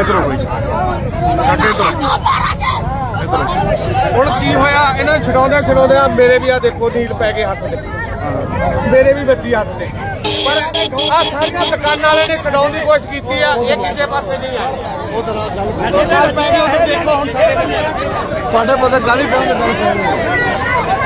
ਇਧਰੋਂ ਹੋਈ ਸਾਡੇ ਇਧਰੋਂ ਹੁਣ ਕੀ ਹੋਇਆ? ਇਹਨਾਂ ਨੂੰ ਛਡਾਉਂਦੇ ਛਡਾਉਂਦੇ ਆ ਮੇਰੇ ਵੀ ਆ ਦੇਖੋ ਨੀਲ ਪੈ ਗਏ ਹੱਥ ਤੇ। ਮੇਰੇ ਵੀ ਬੱਚੀ ਹੱਥ ਤੇ। ਪਰ ਆ ਸਾਰੀਆਂ ਦੁਕਾਨਾਂ ਵਾਲੇ ਨੇ ਛਡਾਉਣ ਦੀ ਕੋਸ਼ਿਸ਼ ਕੀਤੀ ਆ ਇਹ ਕਿਸੇ ਪਾਸੇ ਨਹੀਂ ਆ। ਉਹ ਤਾਂ ਗੱਲ ਪੈ ਗਈ। ਉਹ ਦੇਖੋ ਹੁਣ ਤੁਹਾਡੇ ਪਤਾ ਗੱਲ ਹੀ ਬਹੁਤ ਗੱਲ ਪੈ ਗਈ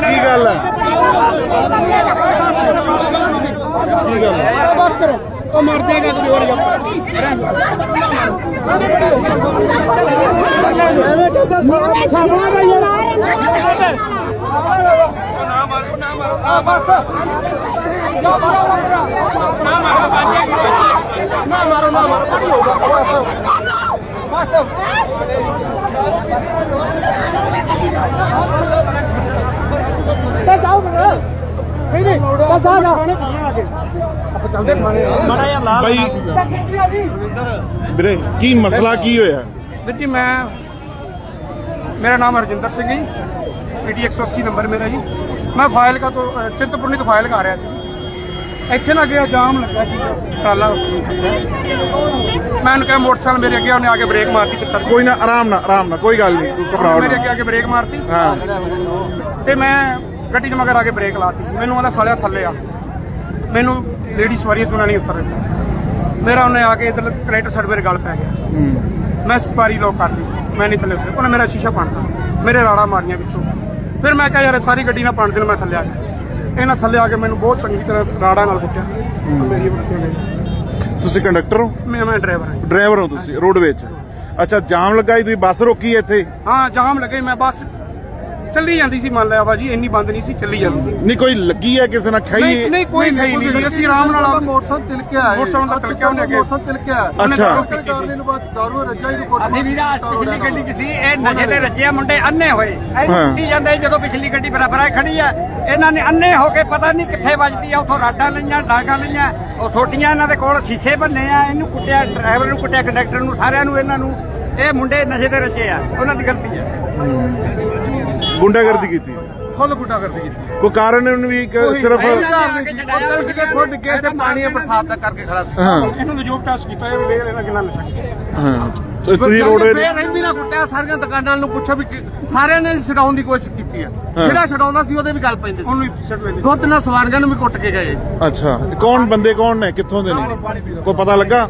ਕੀ ਗੱਲ ਹੈ ਕੀ ਗੱਲ ਹੈ ਬਸ ਕਰੋ ਉਹ ਮਰ ਜਾਏਗਾ ਤੂੰ ਹੋਰ ਨਾ ਮਾਰੋ ਨਾ ਮਾਰੋ ਆ ਬਸ ਨਾ ਮਾਰੋ ਨਾ ਮਾਰੋ ਖੜੀ ਹੋ ਜਾ ਬਸ ਤੇ ਜਾਓ ਮੇਰਾ ਨਹੀਂ ਨਹੀਂ ਬਸ ਆ ਜਾ। ਆਪਾਂ ਚੱਲਦੇ ਥਾਣੇ ਮੜਾ ਯਾਰ ਲਾ ਬਾਈ ਵੀਰੇ ਕੀ ਮਸਲਾ ਕੀ ਹੋਇਆ? ਵੀਰ ਜੀ ਮੈਂ ਮੇਰਾ ਨਾਮ ਹਰਜਿੰਦਰ ਸਿੰਘ ਹੈ ਜੀ। ਪੀਟੀ 180 ਨੰਬਰ ਮੇਰਾ ਜੀ। ਮੈਂ ਫਾਈਲ ਕਾ ਤੋਂ ਚਿੰਤਪੁਰਨੀ ਤੋਂ ਫਾਈਲ ਕਰ ਰਿਹਾ ਸੀ। ਇੱਥੇ ਨਾ ਗਿਆ ਜਾਮ ਲੱਗਾ ਸੀ ਟਰਾਲਾ ਮੈਂ ਉਹਨੂੰ ਕਿਹਾ ਮੋਟਰਸਾਈਕਲ ਮੇਰੇ ਅੱਗੇ ਉਹਨੇ ਆ ਕੇ ਬ੍ਰੇਕ ਮਾਰਤੀ ਚੱਕਰ ਕੋਈ ਨਾ ਆਰਾਮ ਨਾਲ ਆਰਾਮ ਨਾਲ ਕੋਈ ਗੱਲ ਨਹੀਂ ਘਬਰਾਓ ਮੇਰੇ ਅੱਗੇ ਆ ਕੇ ਬ੍ਰੇਕ ਮਾਰਤੀ। ਹਾਂ। ਤੇ ਮੈਂ ਗੱਡੀ ਦੇ ਮਗਰ ਆ ਕੇ ਬ੍ਰੇਕ ਲਾਤੀ। ਮੈਨੂੰ ਉਹਦਾ ਸਾਲਿਆ ਥੱਲੇ ਆ। ਮੈਨੂੰ ਲੇਡੀ ਸਵਾਰੀ ਸੁਣਾ ਨਹੀਂ ਉੱਤਰ ਦਿੱਤਾ। ਮੇਰਾ ਉਹਨੇ ਆ ਕੇ ਇਧਰ ਕਨੈਕਟਰ ਸਾਈਡ ਮੇਰੇ ਗਲ ਪੈ ਗਿਆ। ਮੈਂ ਸਪਾਰੀ ਲੋਕ ਕਰ ਲਈ। ਮੈਂ ਨਹੀਂ ਥੱਲੇ ਉਤਰਿਆ। ਉਹਨੇ ਮੇਰਾ ਸ਼ੀਸ਼ਾ ਪਾਣਤਾ ਮੇਰੇ ਰਾੜਾ ਮਾਰੀਆਂ ਵਿੱਚੋਂ। ਫਿਰ ਮੈਂ ਕਿਹਾ ਯਾਰ ਸਾਰੀ ਗੱਡੀ ਨਾ ਪਾਣ ਦੇਣ ਮੈਂ ਥੱਲੇ ਆ ਗਿਆ। ਇਹਨਾਂ ਥੱਲੇ ਆ ਕੇ ਮੈਨੂੰ ਬਹੁਤ ਚੰਗੀ ਤਰ੍ਹਾਂ ਰਾੜਾ ਨਾਲ ਕੁੱਟਿਆ। ਮੇਰੀ ਤੁਸੀਂ ਕੰਡਕਟਰ ਹੋ? ਮੈਂ ਮੈਂ ਡਰਾਈਵਰ ਹਾਂ ਡਰਾਈਵਰ ਹੋ ਤੁਸੀਂ ਰੋਡ ਵਿੱਚ ਅੱਛਾ ਜਾਮ ਲੱਗਾ ਸੀ ਤੁਸੀਂ ਬੱਸ ਰੋਕੀ ਇੱਥੇ? ਹਾਂ ਜਾਮ ਲੱਗੇ ਮੈਂ ਬਸ ਚੱਲੀ ਜਾਂਦੀ ਸੀ ਮੰਨ ਲਿਆ ਬਾਜੀ ਇੰਨੀ ਬੰਦ ਨਹੀਂ ਸੀ ਚੱਲੀ ਜਾਂਦੀ ਸੀ ਨਹੀਂ ਕੋਈ ਲੱਗੀ ਹੈ ਕਿਸੇ ਨਾਲ ਖਾਈ ਨਹੀਂ ਨਹੀਂ ਕੋਈ ਨਹੀਂ ਨਹੀਂ ਅਸੀਂ ਆਰਾਮ ਨਾਲ ਆ ਮੋਟਰਸਾਈਕਲ ਤਿਲ ਕੇ ਆਏ ਮੋਟਰਸਾਈਕਲ ਦਾ ਤਿਲਕਿਆ ਉਹਨੇ ਅੱਗੇ। ਮੋਟਰਸਾਈਕਲ ਤਿਲ ਕੇ ਆਏ ਅੱਛਾ। ਸਾਈਕਲ ਕਰਨੇ ਨੂੰ ਬਾਅਦ ਦਾਰੂ ਰੱਜਾ ਹੀ ਰਿਪੋਰਟ ਅਸੀਂ ਵੀ ਰਾਤ ਪਿਛਲੀ ਗੱਡੀ 'ਚ ਸੀ ਇਹ ਨਸ਼ੇ ਦੇ ਰੱਜੇ ਮੁੰਡੇ ਅੰਨੇ ਹੋਏ ਹਾਂ। ਕੀ ਜਾਂਦੇ ਜਦੋਂ ਪਿਛਲੀ ਗੱਡੀ ਬਰਾਬਰ ਆ ਖੜੀ ਆ ਇਹਨਾਂ ਨੇ ਅੰਨੇ ਹੋ ਕੇ ਪਤਾ ਨਹੀਂ ਕਿੱਥੇ ਵੱਜਦੀ ਆ ਉਥੋਂ ਰਾਡਾਂ ਲਈਆਂ ਡਾਂਗਾਂ ਲਈਆਂ ਉਹ ਛੋਟੀਆਂ ਇਹਨਾਂ ਦੇ ਕੋਲ ਸ਼ੀਸ਼ੇ ਭੰਨੇ ਆ ਇਹਨੂੰ ਕੁੱਟਿਆ ਡਰਾਈਵਰ ਨੂੰ ਕੁੱਟਿਆ ਕੰਡਕਟਰ ਨੂੰ ਸਾਰਿਆਂ ਨੂੰ ਇਹਨਾਂ ਨੂੰ ਇਹ ਮੁੰਡੇ ਨਸ਼ੇ ਦੇ ਰੱਜੇ ਆ ਉਹਨਾਂ ਦੀ ਗਲਤੀ ਆ ਗੁੰਡਾਗਰਦੀ ਕੀਤੀ। ਫੁੱਲ ਗੁੱਟਾ ਕਰਦੀ ਕੀਤੀ। ਕੋਈ ਕਾਰਨ ਵੀ ਕਿ ਸਿਰਫ ਉੱਤਰ ਕੇ ਖੁੱਡ ਕੇ ਤੇ ਪਾਣੀ ਬਰਸਾਤ ਦਾ ਕਰਕੇ ਖੜਾ ਸੀ। ਹਾਂ। ਇਹਨੂੰ ਨਜੂਬ ਟੈਸਟ ਕੀਤਾ ਇਹ ਵੇਖ ਲੈਣਾ ਕਿੰਨਾ ਨਸ਼ਾ ਕੀਤਾ। ਹਾਂ। ਤੇ ਤੁਸੀਂ ਰੋਡ ਫੇਰ ਰਹਿੰਦੀ ਨਾ ਕੁੱਟਿਆ ਸਾਰੀਆਂ ਦੁਕਾਨਾਂ ਨੂੰ ਪੁੱਛੋ ਵੀ ਸਾਰਿਆਂ ਨੇ ਛਡਾਉਣ ਦੀ ਕੋਸ਼ਿਸ਼ ਕੀਤੀ ਆ। ਜਿਹੜਾ ਛਡਾਉਂਦਾ ਸੀ ਉਹਦੇ ਵੀ ਗੱਲ ਪੈਂਦੇ ਸੀ। ਉਹਨੂੰ ਵੀ ਛੱਡ ਲੈਂਦੇ। ਦੁੱਧ ਨਾਲ ਸਵਾਰੀਆਂ ਨੂੰ ਵੀ ਕੁੱਟ ਕੇ ਗਏ। ਅੱਛਾ। ਕੌਣ ਬੰਦੇ ਕੌਣ ਨੇ? ਕਿੱਥੋਂ ਦੇ ਨੇ? ਕੋਈ ਪਤਾ ਲੱਗਾ?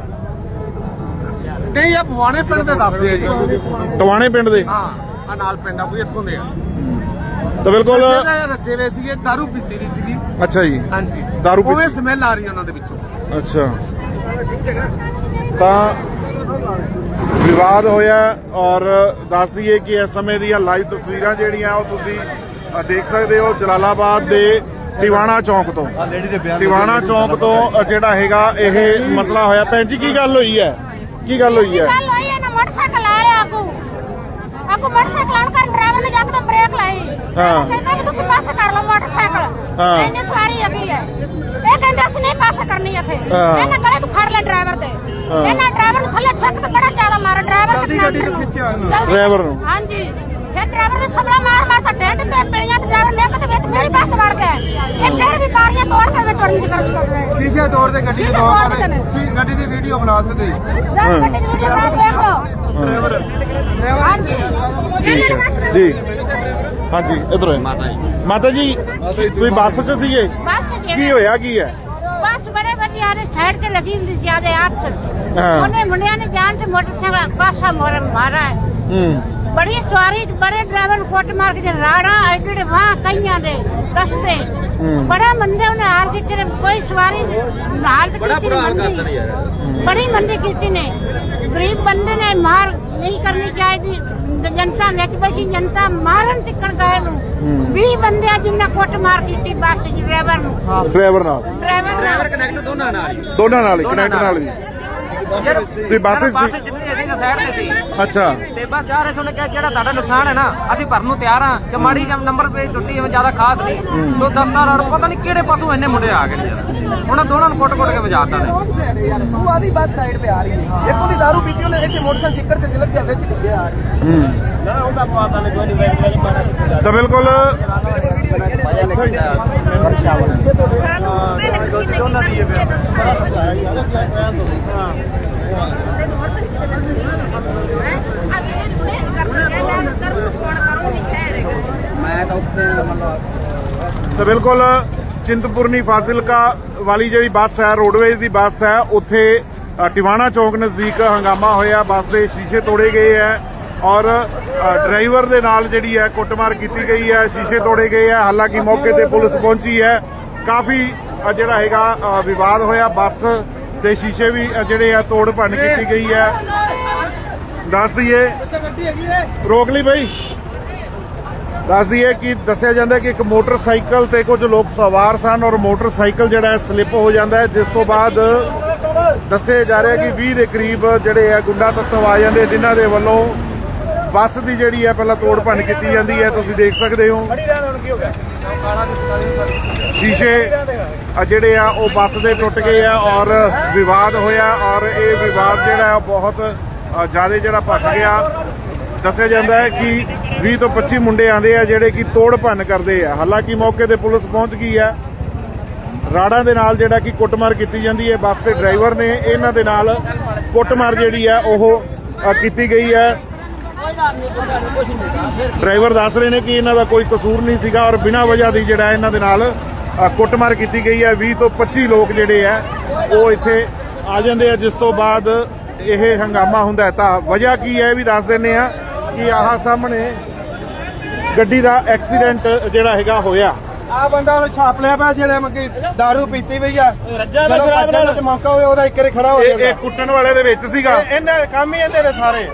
ਨਹੀਂ ਇਹ ਭਵਾਨੇ ਪਿੰਡ ਦੇ ਦੱਸਦੇ ਆ ਜੀ। ਟਵਾਣੇ ਪਿੰਡ ਦੇ? ਹਾਂ ਆ ਨਾਲ ਪਿੰਡ ਆ ਕੋਈ ਇੱਥੋਂ ਦੇ ਆ। ਤਾਂ ਬਿਲਕੁਲ ਜਿਹੜਾ ਰੱਜੇ ਵੇ ਸੀਗੇ ਦਾਰੂ ਪੀਤੀ ਦੀ ਸੀਗੀ। ਅੱਛਾ ਜੀ। ਹਾਂਜੀ। ਦਾਰੂ ਪੀ- ਉਵੇਂ ਸਮੈਲ ਆ ਰਹੀ ਉਹਨਾਂ ਦੇ ਵਿੱਚੋਂ। ਅੱਛਾ। ਤਾਂ ਵਿਵਾਦ ਹੋਇਆ ਔਰ ਦੱਸ ਦਈਏ ਕਿ ਇਸ ਸਮੇਂ ਦੀਆਂ ਲਾਈਵ ਤਸਵੀਰਾਂ ਜਿਹੜੀਆਂ ਉਹ ਤੁਸੀਂ ਅ, ਦੇਖ ਸਕਦੇ ਹੋ ਜਲਾਲਾਬਾਦ ਦੇ ਟਿਵਾਣਾ ਚੌਂਕ ਤੋਂ। ਟਿਵਾਣਾ ਚੌਂਕ ਤੋਂ ਅ, ਜਿਹੜਾ ਹੈਗਾ ਇਹ ਮਸਲਾ ਹੋਇਆ। ਭੈਣ ਜੀ ਕੀ ਗੱਲ ਹੋਈ ਹੈ? ਕੀ ਗੱਲ ਹੋਈ ਹੈ? ਕੱਲ ਹੋਈ ਹੈ? ਨਾ ਮੋਟਰਸਾਈਕਲ ਆਇਆ ਆਗੂ। ਆਗੂ ਮੋਟਰਸਾਈਕਲ ਆਣ ਕਰ ਡਰਾਈਵਰ ਨੇ ਜੱਕਦਮ ਬ੍ਰੇਕ ਲਾਈ ਹਾਂ। ਕਹਿੰਦਾ ਵੀ ਤੁਸੀਂ ਪਾਸ ਕਰ ਲਓ ਮੋਟਰਸਾਈਕਲ ਹਾਂ। ਇੰਨੀ ਸਵਾਰੀ ਹੈਗੀ ਹੈ ਇਹ ਕਹਿੰਦਾ ਅਸੀਂ ਨਹੀਂ ਪਾਸ ਕਰਨੀ ਇੱਥੇ ਹਾਂ। ਇਹਨਾਂ ਗਲੇ ਤੋਂ ਫੜ ਲੈ ਡਰਾਈਵਰ ਦੇ ਹਾਂ। ਇਹਨਾਂ ਡਰਾਈਵਰ ਨੂੰ ਥੱਲੇ ਛੱਕ ਤੇ ਬੜਾ ਜ਼ਿਆਦਾ ਮਾਰਿਆ ਡਰਾਈਵਰ ਜਲਦੀ ਤੇ ਗੱਡੀ ਤੋਂ ਖਿੱਚਿਆ ਇਹਨੂੰ। ਡਰਾਈਵਰ ਨੂੰ। ਹਾਂਜੀ ਫਿਰ ਡਰਾਈਵਰ ਨੇ ਸਬਲਾ ਮਾਰ ਮਾਰ ਤਾਂ ਡੈਂਟ ਤੇ ਪਿਲੀਆਂ ਤੇ ਡਰਾਈਵਰ ਨੇ ਦੇ ਵਿੱਚ ਮੇਰੀ ਬੱਸ ਵੜ ਗਿਆ ਇਹ ਫਿਰ ਵੀ ਬਾਰੀਆਂ ਤੋੜ ਕੇ ਵਿੱਚ ਵੜਨ ਦੀ ਕੋਸ਼ਿਸ਼ ਕਰ ਰਿਹਾ ਹੈ ਸ਼ੀਸ਼ੇ ਤੋੜ ਦੇ ਗੱਡੀ ਦੋ ਤੋੜ ਮਾਰੇ ਦੇਣੇ। ਸੀ ਗੱਡੀ ਦੀ ਵੀਡੀਓ ਬਣਾ ਦਿੰਦੇ ਜਦ ਗੱਡੀ ਦੀ ਵੀਡੀਓ ਬਣਾ ਕੇ ਦੇਖ ਲਓ ਡਰਾਈਵਰ। ਹਾਂਜੀ। ਠੀਕ ਹੈ ਜੀ। ਹਾਂਜੀ ਇਧਰ ਮਾਤਾ ਜੀ ਮਾਤਾ ਜੀ ਤੁਸੀਂ ਬੱਸ 'ਚ ਸੀਗੇ? ਬਸ ਕੀ ਹੋਇਆ ਕੀ ਹੈ? ਬਸ ਬੜੇ ਵਧੀਆ ਨੇ ਸਾਈਡ ਤੇ ਲਗੀ ਹੁੰਦੀ ਸੀ ਆਦੇ ਹੱਥ ਹਾਂ। ਉਹਨੇ ਮੁੰਡਿਆਂ ਨੇ ਜਾਣ ਤੇ ਮੋਟਰਸਾਈਕਲ ਪਾਸਾ ਮੋਰ ਮਾਰਾ ਹੈ। ਹੂੰ ਬੜੀ ਸਵਾਰੀ ਬੜੇ ਡਰਾਈਵਰ ਕੁੱਟ ਮਾਰ ਕੇ ਰਾੜਾ ਐਡੇ ਵਾਹ ਕਈਆਂ ਦੇ ਕਸਤੇ ਹੂੰ। ਬੜਾ ਮੰਦੇ ਉਹਨੇ ਹਾਰ ਕੀਤੀ ਨੇ ਕੋਈ ਸਵਾਰੀ ਹਾਲ ਤੇ ਬੜਾ ਬੁਰਾ ਹਾਲ ਕਰਦਾ ਯਾਰ। ਬੜੀ ਮੰਦੀ ਕੀਤੀ ਨੇ। ਗਰੀਬ ਬੰਦੇ ਨੇ ਮਾਰ ਨਹੀਂ ਕਰਨੀ ਚਾਹੀਦੀ। ਜਨਤਾ ਵਿੱਚ ਬੈਠੀ ਜਨਤਾ ਮਾਰਨ ਟਿਕਣ ਗਏ ਨੂੰ। 20 ਬੰਦਿਆਂ ਜਿੰਨਾ ਕੁੱਟ ਮਾਰ ਕੀਤੀ ਬੱਸ ਡਰਾਈਵਰ ਨੂੰ। ਡਰਾਈਵਰ ਨਾਲ। ਡਰਾਈਵਰ ਡਰਾਈਵਰ ਕਨੈਕਟ ਦੋਨਾਂ ਨਾਲ ਹੀ। ਦੋਨਾਂ ਨਾਲ ਹੀ ਕਨੈਕਟ ਨਾਲ। ਵੀ ਤੁਸੀਂ ਬੱਸ ਜਿੱਥੇ ਨੇ ਸਾਈਡ ਤੇ ਸੀ। ਅੱਛਾ। ਤੇ ਬਸ ਜਾ ਰਹੇ ਸੀ ਉਹਨੇ ਕਿਹਾ ਜਿਹੜਾ ਤੁਹਾਡਾ ਨੁਕਸਾਨ ਹੈ ਨਾ ਅਸੀਂ ਭਰਨ ਨੂੰ ਤਿਆਰ ਹਾਂ ਕਿ ਮਾੜੀ ਜਮ ਨੰਬਰ ਪਲੇਟ ਟੁੱਟੀ ਹੈ ਜ਼ਿਆਦਾ ਖਾਸ ਨਹੀਂ। ਤੋ ਦਸਤਾਰ ਔਰ ਪਤਾ ਨਹੀਂ ਕਿਹੜੇ ਪਾਸੋਂ ਇੰਨੇ ਮੁੰਡੇ ਆ ਗਏ ਨੇ। ਯਾਰ। ਉਹਨਾਂ ਦੋਨਾਂ ਨੂੰ ਕੁੱਟ-ਕੁੱਟ ਕੇ ਵਜਾਤਾ ਨੇ। ਤੂੰ ਆਦੀ ਬੱਸ ਸਾਈਡ ਤੇ ਆ ਰਹੀ ਹੈ ਇੱਕ ਉਹਦੀ ਦਾਰੂ ਪੀਤੀ ਉਹਨੇ ਇੱਥੇ ਮੋਟਰਸਾਈਕਲ ਸਿੱਕਰ ਚ ਤਿਲਕ ਗਿਆ ਵਿੱਚ ਡਿੱਗਿਆ ਆ ਕੇ ਤਾਂ ਬਿਲਕੁਲ ਤਾਂ ਬਿਲਕੁਲ ਚਿੰਤਪੁਰਨੀ ਫਾਜ਼ਿਲਕਾ ਵਾਲੀ ਜਿਹੜੀ ਬੱਸ ਹੈ ਰੋਡਵੇਜ਼ ਦੀ ਬੱਸ ਹੈ, ਉੱਥੇ ਟਿਵਾਣਾ ਚੌਕ ਨਜ਼ਦੀਕ ਹੰਗਾਮਾ ਹੋਇਆ, ਬੱਸ ਦੇ ਸ਼ੀਸ਼ੇ ਤੋੜੇ ਗਏ ਹੈ ਔਰ ਡਰਾਈਵਰ ਦੇ ਨਾਲ ਜਿਹੜੀ ਹੈ ਕੁੱਟਮਾਰ ਕੀਤੀ ਗਈ ਹੈ, ਸ਼ੀਸ਼ੇ ਤੋੜੇ ਗਏ ਹੈ, ਹਾਲਾਂਕਿ ਮੌਕੇ ਤੇ ਪੁਲਿਸ ਪਹੁੰਚੀ ਹੈ। ਕਾਫੀ ਜਿਹੜਾ ਹੈਗਾ ਵਿਵਾਦ ਹੋਇਆ, ਬੱਸ ਦੇ ਸ਼ੀਸ਼ੇ ਵੀ ਜਿਹੜੇ ਆ, ਤੋੜ ਭੰਨ ਕੀਤੀ ਗਈ ਹੈ। ਦੱਸ ਦਈਏ। ਰੋਕ ਲਈ ਬਈ। ਦੱਸ ਦਈਏ ਕਿ ਦੱਸਿਆ ਜਾਂਦਾ ਕਿ ਇੱਕ ਮੋਟਰਸਾਈਕਲ ਤੇ ਕੁਝ ਲੋਕ ਸਵਾਰ ਸਨ ਔਰ ਮੋਟਰਸਾਈਕਲ ਜਿਹੜਾ ਸਲਿੱਪ ਹੋ ਜਾਂਦਾ ਹੈ, ਜਿਸ ਤੋਂ ਬਾਅਦ ਦੱਸਿਆ ਜਾ ਰਿਹਾ ਕਿ 20 ਦੇ ਕਰੀਬ ਜਿਹੜੇ ਆ ਗੁੰਡਾ ਤੱਤਵ ਆ ਜਾਂਦੇ, ਜਿਨ੍ਹਾਂ ਦੇ ਵੱਲੋਂ ਬੱਸ ਦੀ ਜਿਹੜੀ ਹੈ ਪਹਿਲਾਂ ਤੋੜ ਭੰਨ ਕੀਤੀ ਜਾਂਦੀ ਹੈ। ਤੁਸੀਂ ਦੇਖ ਸਕਦੇ ਹੋ। ਸ਼ੀਸ਼ੇ ਜਿਹੜੇ ਆ, ਉਹ ਬੱਸ ਦੇ ਟੁੱਟ ਗਏ ਆ ਔਰ ਵਿਵਾਦ ਹੋਇਆ ਔਰ ਇਹ ਵਿਵਾਦ ਜਿਹੜਾ ਉਹ ਬਹੁਤ ਜ਼ਿਆਦਾ ਜਿਹੜਾ ਭੱਜ ਗਿਆ। ਦੱਸਿਆ ਜਾਂਦਾ ਹੈ ਕਿ 20 ਤੋਂ 25 ਮੁੰਡੇ ਆਂਦੇ ਆ ਜਿਹੜੇ ਕਿ ਤੋੜ ਭੰਨ ਕਰਦੇ ਆ। ਹਾਲਾਂਕਿ ਮੌਕੇ ਤੇ ਪੁਲਿਸ ਪਹੁੰਚ ਗਈ ਹੈ। ਰਾੜਾਂ ਦੇ ਨਾਲ ਜਿਹੜਾ ਕਿ ਕੁੱਟਮਾਰ ਕੀਤੀ ਜਾਂਦੀ ਹੈ। ਬੱਸ ਦੇ ਡਰਾਈਵਰ ਨੇ ਇਹਨਾਂ ਦੇ ਨਾਲ ਕੁੱਟਮਾਰ ਜਿਹੜੀ ਹੈ ਉਹ ਕੀਤੀ ਗਈ ਹੈ। ਡਰਾਈਵਰ ਦੱਸ ਰਹੇ ਨੇ ਕਿ ਇਹਨਾਂ ਦਾ ਕੋਈ ਕਸੂਰ ਨਹੀਂ ਸੀਗਾ ਔਰ ਬਿਨਾਂ ਵਜ੍ਹਾ ਦੀ ਜਿਹੜਾ ਇਹਨਾਂ ਦੇ ਨਾਲ ਕੁੱਟਮਾਰ ਕੀਤੀ ਗਈ ਹੈ। 20 ਤੋਂ 25 ਲੋਕ ਜਿਹੜੇ ਆ, ਉਹ ਇੱਥੇ ਆ ਜਾਂਦੇ ਆ। ਜਿਸ ਤੋਂ ਬਾਅਦ ਇਹ ਹੰਗਾਮਾ ਹੁੰਦਾ ਤਾਂ ਵਜ੍ਹਾ ਕੀ ਹੈ ਵੀ ਦੱਸ ਦਿੰਨੇ ਆ ਕਿ ਆਹ ਸਾਹਮਣੇ ਗੱਡੀ ਦਾ ਐਕਸੀਡੈਂਟ ਜਿਹੜਾ ਹੈਗਾ ਹੋਇਆ। ਆ ਬੰਦਾ ਉਹ ਛਾਪ ਲਿਆ ਪਿਆ ਜਿਹੜੇ ਮੱਕੀ ਦਾਰੂ ਪੀਤੀ ਪਈ ਆ। ਰੱਜਾ ਦਾ ਸ਼ਰਾਬ ਨਾਲ। ਮੌਕਾ ਹੋਵੇ ਉਹਦਾ ਇੱਕ ਰੇ ਖੜਾ ਹੋ ਇਹ ਜਾਂਦਾ। ਇਹ ਕੁੱਟਣ ਵਾਲੇ ਦੇ ਵਿੱਚ ਸੀਗਾ। ਇਹਨਾਂ ਕੰਮ ਹੀ ਇਹਦੇ ਨੇ ਸਾਰੇ।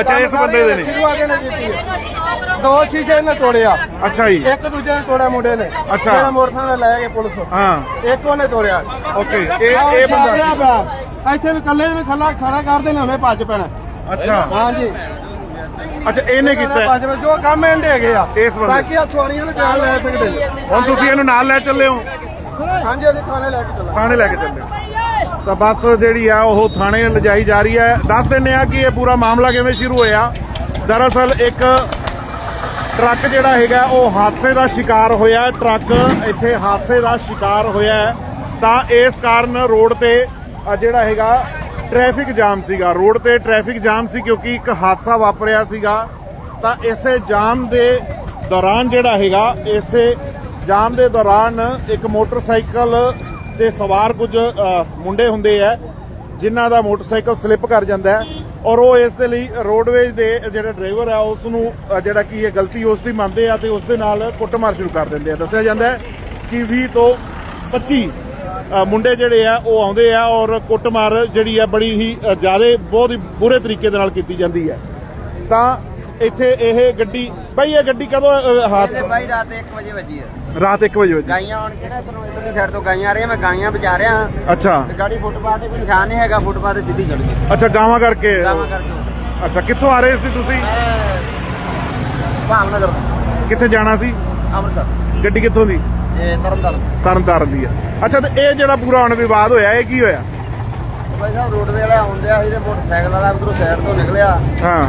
ਅੱਛਾ, ਇਸ ਬੰਦੇ ਦੇ ਨੇ। ਸ਼ੁਰੂਆਤ ਇਹਨੇ ਕੀਤੀ ਹੈ ਦੋ ਸ਼ੀਸ਼ੇ ਇਹਨੇ ਤੋੜਿਆ। ਅੱਛਾ ਜੀ। ਇੱਕ ਦੂਜੇ ਨੇ ਤੋੜਿਆ ਮੁੰਡੇ ਨੇ। ਅੱਛਾ। ਮੇਰਾ ਮੋਟਰਸਾਈਕਲ ਲੈ ਕੇ ਪੁਲਿਸ ਹਾਂ। ਇੱਕ ਉਹਨੇ ਤੋੜਿਆ। ਓਕੇ। ਇਹ ਇਹ ਬੰਦਾ। ਇੱਥੇ ਨੂੰ ਕੱਲੇ ਨੂੰ ਖੱਲਾ ਖੜਾ ਕਰਦੇ ਨੇ ਉਹਨੇ ਭੱਜ ਪੈਣਾ। ਅੱਛਾ। ਹਾਂਜੀ। ਅੱਛਾ ਇਹਨੇ ਕੀਤਾ ਹੈ। ਜੋ ਕੰਮ ਇਹਦੇ ਹੈਗੇ ਆ ਇਸ ਬੰਦੇ। ਬਾਕੀ ਆ ਸਵਾਰੀਆਂ ਨੂੰ ਬਿਆਨ ਲੈ ਸਕਦੇ ਨੇ। ਹੁਣ ਤੁਸੀਂ ਇਹਨੂੰ ਨਾਲ ਲੈ ਚੱਲੇ ਹੋ ਹਾਂਜੀ ਅਸੀਂ ਥਾਣੇ ਲੈ ਕੇ ਚੱਲਾਂਗੇ ਥਾਣੇ ਲੈ ਕੇ ਚੱਲੇ ਹੋ। ਤਾਂ ਬੱਸ ਜਿਹੜੀ ਆ ਉਹ ਥਾਣੇ ਲਿਜਾਈ ਜਾ ਰਹੀ ਹੈ ਦੱਸ ਦਿੰਨੇ ਆ ਕਿ ਇਹ ਪੂਰਾ ਮਾਮਲਾ ਕਿਵੇਂ ਸ਼ੁਰੂ ਹੋਇਆ ਦਰਅਸਲ ਇੱਕ ਟਰੱਕ ਜਿਹੜਾ ਹੈਗਾ ਉਹ ਹਾਦਸੇ ਦਾ ਸ਼ਿਕਾਰ ਹੋਇਆ। ਟਰੱਕ ਇੱਥੇ ਹਾਦਸੇ ਦਾ ਸ਼ਿਕਾਰ ਹੋਇਆ। ਤਾਂ ਇਸ ਕਾਰਨ ਰੋਡ ਤੇ ਅ, ਜਿਹੜਾ ਹੈਗਾ ਟ੍ਰੈਫਿਕ ਜਾਮ ਸੀਗਾ। ਰੋਡ ਤੇ ਟ੍ਰੈਫਿਕ ਜਾਮ ਸੀ ਕਿਉਂਕਿ ਇੱਕ ਹਾਦਸਾ ਵਾਪਰਿਆ ਸੀਗਾ। ਤਾਂ ਇਸੇ ਜਾਮ ਦੇ ਦੌਰਾਨ ਜਿਹੜਾ ਹੈਗਾ, ਇਸੇ ਜਾਮ ਦੇ ਦੌਰਾਨ ਇੱਕ ਮੋਟਰਸਾਈਕਲ ਤੇ ਸਵਾਰ ਕੁਝ ਮੁੰਡੇ ਹੁੰਦੇ ਆ, ਜਿਨ੍ਹਾਂ ਦਾ ਮੋਟਰਸਾਈਕਲ ਸਲਿੱਪ ਕਰ ਜਾਂਦਾ ਹੈ ਔਰ ਉਹ ਇਸ ਦੇ ਲਈ ਰੋਡਵੇਜ਼ ਦੇ ਜਿਹੜਾ ਡਰਾਈਵਰ ਆ ਉਸ ਨੂੰ ਜਿਹੜਾ ਕੀ ਇਹ ਗਲਤੀ ਉਸ ਦੀ ਮੰਨਦੇ ਆ ਤੇ ਉਸ ਦੇ ਨਾਲ ਕੁੱਟਮਾਰ ਸ਼ੁਰੂ ਕਰ ਦਿੰਦੇ ਆ। ਦੱਸਿਆ ਜਾਂਦਾ ਹੈ ਕਿ 20 ਤੋਂ 25 ਮੁੰਡੇ ਜਿਹੜੇ ਆ ਉਹ ਆਉਂਦੇ ਆ ਔਰ ਕੁੱਟਮਾਰ ਜਿਹੜੀ ਆ ਬੜੀ ਹੀ ਜ਼ਿਆਦਾ ਬਹੁਤ ਹੀ ਬੁਰੇ ਤਰੀਕੇ ਦੇ ਨਾਲ ਕੀਤੀ ਜਾਂਦੀ ਹੈ। ਤਾਂ ਇੱਥੇ ਇਹ ਗੱਡੀ ਬਈ ਇਹ ਗੱਡੀ ਕਦੋਂ ਹਾਦਸਾ? ਭਾਈ ਰਾਤ 1 ਵਜੇ ਵੱਜੀ ਹੈ। ਰਾਤ 1 ਵਜੇ ਗਾਈਆਂ ਆਉਣ ਕੇ ਨਾ ਇਧਰੋਂ ਇਧਰਲੀ ਸਾਈਡ ਤੋਂ ਗਾਈਆਂ ਆ ਰਹੀਆਂ ਮੈਂ ਗਾਈਆਂ ਬਚਾ ਰਿਹਾ ਅੱਛਾ। ਤੇ ਗਾੜੀ ਫੁੱਟਪਾਥ ਤੇ ਕੋਈ ਨਿਸ਼ਾਨ ਨਹੀਂ ਹੈਗਾ ਫੁੱਟਪਾਥ ਤੇ ਸਿੱਧੀ ਚੜ ਗਈ ਅੱਛਾ ਗਾਵਾਂ ਕਰਕੇ? ਗਾਵਾਂ ਕਰਕੇ। ਅੱਛਾ ਕਿੱਥੋਂ ਆ ਰਹੇ ਸੀ ਤੁਸੀਂ? ਭਾਵਨਗਰ। ਕਿੱਥੇ ਜਾਣਾ ਸੀ? ਅੰਮ੍ਰਿਤਸਰ। ਗੱਡੀ ਕਿੱਥੋਂ ਦੀ? ਇਹ ਤਰਨਤਾਰਨ। ਤਰਨ ਤਾਰਨ ਦੀ ਆ। ਅੱਛਾ ਤੇ ਇਹ ਜਿਹੜਾ ਪੂਰਾ ਹੁਣ ਵਿਵਾਦ ਹੋਇਆ ਇਹ ਕੀ ਹੋਇਆ? ਭਾਈ ਸਾਹਿਬ ਰੋਡਵੇ ਵਾਲਾ ਆਉਂਦਿਆ ਸੀ ਤੇ ਮੋਟਰਸਾਈਕਲ ਵਾਲਾ ਉਧਰੋਂ ਸਾਈਡ ਤੋਂ ਨਿਕਲਿਆ। ਹਾਂ।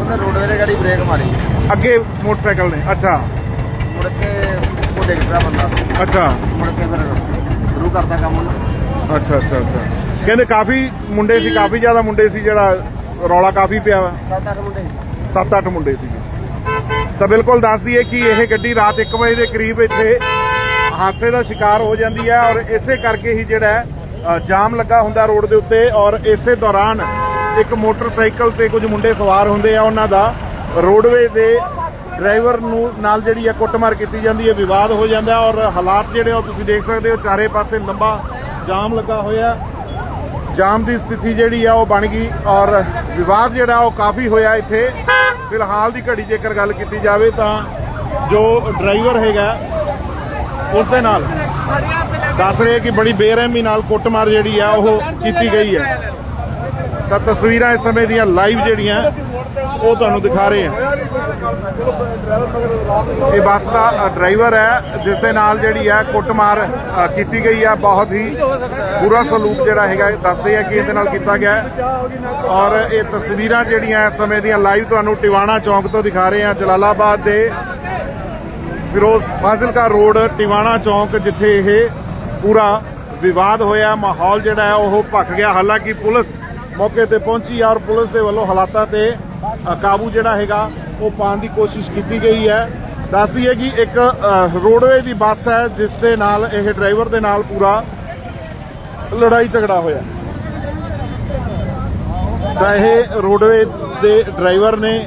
ਉਹਨੇ ਰੋਡਵੇ ਦੇ ਗਾੜੀ ਬ੍ਰੇਕ ਮਾਰੀ। ਅੱਗੇ ਮੋਟਰਸਾਈਕਲ ਨੇ ਅੱਛਾ। ਮੁੜ ਕੇ ਉਹ ਡਿੱਗ ਪਿਆ ਬੰਦਾ। ਅੱਛਾ। ਮੁੜ ਕੇ ਫਿਰ ਸ਼ੁਰੂ ਕਰਤਾ ਕੰਮ ਉਹਨੇ। ਅੱਛਾ ਅੱਛਾ ਅੱਛਾ। ਕਹਿੰਦੇ ਕਾਫੀ ਮੁੰਡੇ ਸੀ ਕਾਫੀ ਜ਼ਿਆਦਾ ਮੁੰਡੇ ਸੀ ਜਿਹੜਾ ਰੌਲਾ ਕਾਫੀ ਪਿਆ ਵਾ। ਸੱਤ ਅੱਠ ਮੁੰਡੇ 7-8 ਮੁੰਡੇ ਸੀਗੇ ਤਾਂ ਬਿਲਕੁਲ ਦੱਸ ਦਈਏ ਕਿ ਇਹ ਗੱਡੀ ਰਾਤ 1 ਵਜੇ ਦੇ ਕਰੀਬ ਇੱਥੇ ਹਾਦਸੇ ਦਾ ਸ਼ਿਕਾਰ ਹੋ ਜਾਂਦੀ ਹੈ ਔਰ ਇਸੇ ਕਰਕੇ ਹੀ ਜਿਹੜਾ ਜਾਮ ਲੱਗਾ ਹੁੰਦਾ ਰੋਡ ਦੇ ਉੱਤੇ ਔਰ ਇਸੇ ਦੌਰਾਨ ਇੱਕ ਮੋਟਰਸਾਈਕਲ ਤੇ ਕੁਝ ਮੁੰਡੇ ਸਵਾਰ ਹੁੰਦੇ ਆ, ਉਹਨਾਂ ਦਾ ਰੋਡਵੇ ਦੇ ਡਰਾਈਵਰ ਨੂੰ ਨਾਲ ਜਿਹੜੀ ਹੈ ਕੁੱਟਮਾਰ ਕੀਤੀ ਜਾਂਦੀ ਹੈ, ਵਿਵਾਦ ਹੋ ਜਾਂਦਾ ਔਰ ਹਾਲਾਤ ਜਿਹੜੇ ਉਹ ਤੁਸੀਂ ਦੇਖ ਸਕਦੇ ਹੋ, ਚਾਰੇ ਪਾਸੇ ਲੰਬਾ ਜਾਮ ਲੱਗਾ ਹੋਇਆ ਜਾਮ ਦੀ ਸਥਿਤੀ ਜਿਹੜੀ ਆ ਉਹ ਬਣ ਗਈ ਔਰ ਵਿਵਾਦ ਜਿਹੜਾ ਉਹ ਕਾਫੀ ਹੋਇਆ ਇੱਥੇ। ਫਿਲਹਾਲ ਦੀ ਘੜੀ ਜੇਕਰ ਗੱਲ ਕੀਤੀ ਜਾਵੇ ਤਾਂ ਜੋ ਡਰਾਈਵਰ ਹੈਗਾ ਉਸ ਦੇ ਨਾਲ। ਦੱਸ ਰਹੇ ਕਿ ਬੜੀ ਬੇਰਹਿਮੀ ਨਾਲ ਕੁੱਟਮਾਰ ਜਿਹੜੀ ਆ, ਉਹ ਕੀਤੀ ਗਈ ਹੈ। ਤਾਂ ਤਸਵੀਰਾਂ ਇਸ ਸਮੇਂ ਦੀਆਂ ਲਾਈਵ ਜਿਹੜੀਆਂ, ਉਹ ਤੁਹਾਨੂੰ ਦਿਖਾ ਰਹੇ ਹਾਂ। ਇਹ ਬੱਸ ਦਾ ਡਰਾਈਵਰ ਹੈ, ਜਿਸ ਦੇ ਨਾਲ ਜਿਹੜੀ ਹੈ ਕੁੱਟਮਾਰ ਕੀਤੀ ਗਈ ਹੈ ਬਹੁਤ ਹੀ ਬੁਰਾ ਸਲੂਕ ਜਿਹੜਾ ਹੈਗਾ, ਇਹ ਦੱਸਦੇ ਆ ਕਿ ਇਹਦੇ ਨਾਲ ਕੀਤਾ ਗਿਆ ਔਰ ਇਹ ਤਸਵੀਰਾਂ ਜਿਹੜੀਆਂ ਇਸ ਸਮੇਂ ਦੀਆਂ ਲਾਈਵ ਤੁਹਾਨੂੰ ਟਿਵਾਣਾ ਚੌਂਕ ਤੋਂ ਦਿਖਾ ਰਹੇ ਹਾਂ, ਜਲਾਲਾਬਾਦ ਦੇ ਫਿਰੋਜ਼ ਫਾਜ਼ਿਲਕਾ ਰੋਡ ਟਿਵਾਣਾ ਚੌਂਕ ਜਿੱਥੇ ਇਹ ਪੂਰਾ ਵਿਵਾਦ ਹੋਇਆ, ਮਾਹੌਲ ਜਿਹੜਾ ਹੈ ਉਹ ਭੱਖ ਗਿਆ। ਹਾਲਾਂਕਿ ਪੁਲਿਸ ਮੌਕੇ ਤੇ ਪਹੁੰਚੀ ਔਰ ਪੁਲਿਸ ਦੇ ਵੱਲੋਂ ਹਾਲਾਤਾਂ ਤੇ ਕਾਬੂ ਜਿਹੜਾ ਹੈਗਾ, ਉਹ ਪਾਉਣ ਦੀ ਕੋਸ਼ਿਸ਼ ਕੀਤੀ ਗਈ ਹੈ। ਦੱਸਦੀ ਹੈ ਕਿ ਇੱਕ ਰੋਡਵੇ ਦੀ ਬੱਸ ਹੈ, ਜਿਸ ਦੇ ਨਾਲ ਇਹ ਡਰਾਈਵਰ ਦੇ ਨਾਲ ਪੂਰਾ ਲੜਾਈ ਝਗੜਾ ਹੋਇਆ। ਤਾਂ ਇਹ ਰੋਡਵੇ ਦੇ ਡਰਾਈਵਰ ਨੇ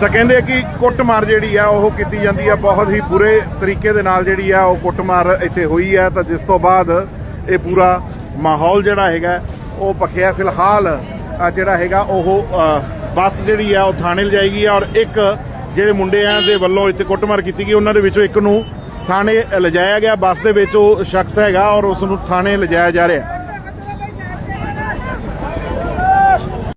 ਤਾਂ ਕਹਿੰਦੇ ਆ ਕਿ ਕੁੱਟਮਾਰ ਜਿਹੜੀ ਆ ਉਹ ਕੀਤੀ ਜਾਂਦੀ ਆ ਬਹੁਤ ਹੀ ਬੁਰੇ ਤਰੀਕੇ ਦੇ ਨਾਲ ਜਿਹੜੀ ਆ ਉਹ ਕੁੱਟਮਾਰ ਇੱਥੇ ਹੋਈ ਆ। ਤਾਂ ਜਿਸ ਤੋਂ ਬਾਅਦ ਇਹ ਪੂਰਾ ਮਾਹੌਲ ਜਿਹੜਾ ਹੈਗਾ ਉਹ ਪੱਖਿਆ ਫਿਲਹਾਲ ਆ ਜਿਹੜਾ ਹੈਗਾ ਉਹ ਬੱਸ ਜਿਹੜੀ ਆ ਉਹ ਥਾਣੇ ਲਿਜਾਏਗੀ ਔਰ ਇੱਕ ਜਿਹੜੇ ਮੁੰਡੇ ਆ ਦੇ ਵੱਲੋਂ ਇੱਥੇ ਕੁੱਟਮਾਰ ਕੀਤੀ ਗਈ। ਉਹਨਾਂ ਦੇ ਵਿੱਚੋਂ ਇੱਕ ਨੂੰ ਥਾਣੇ ਲਿਜਾਇਆ ਗਿਆ। ਬੱਸ ਦੇ ਵਿੱਚ ਉਹ ਸ਼ਖਸ ਹੈਗਾ ਔਰ ਉਸ ਨੂੰ ਥਾਣੇ ਲਿਜਾਇਆ ਜਾ ਰਿਹਾ।